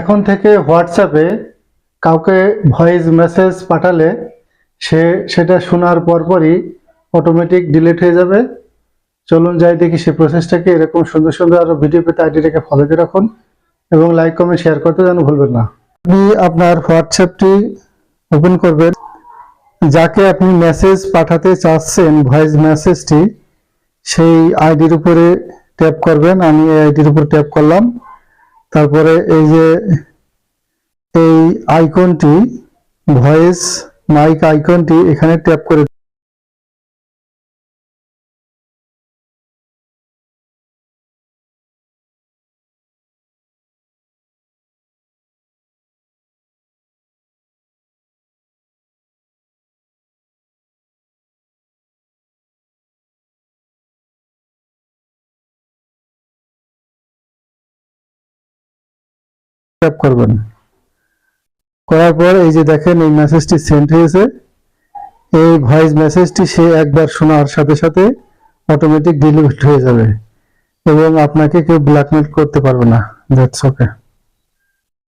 এখন থেকে হোয়াটসঅ্যাপে কাউকে ভয়েস মেসেজ পাঠালে সে সেটা শোনার পরপরই অটোমেটিক ডিলিট হয়ে যাবে। চলুন যাই দেখি সেই প্রসেসটাকে এরকম সুন্দর সুন্দর আরও ভিডিও পেতে আইডিটাকে ফলো রাখুন এবং লাইক কমেন্ট শেয়ার করতে যেন ভুলবেন না। আপনি আপনার হোয়াটসঅ্যাপটি ওপেন করবেন। যাকে আপনি মেসেজ পাঠাতে চাচ্ছেন ভয়েস মেসেজটি সেই আইডির উপরে ট্যাপ করবেন। আমি এই আইডির উপর ট্যাপ করলাম। তারপরে এই যে এই আইকনটি ভয়েস মাইক আইকনটি এখানে ট্যাপ করে ট্যাপ করবেন। করার পর এই যে দেখেন, এই মেসেজটি সেন্ড হয়েছে। এই ভয়েস মেসেজটি সে একবার শোনার সাথে সাথে অটোমেটিক ডিলিট হয়ে যাবে এবং আপনাকে কেউ ব্ল্যাকমেল করতে পারবে না। That's okay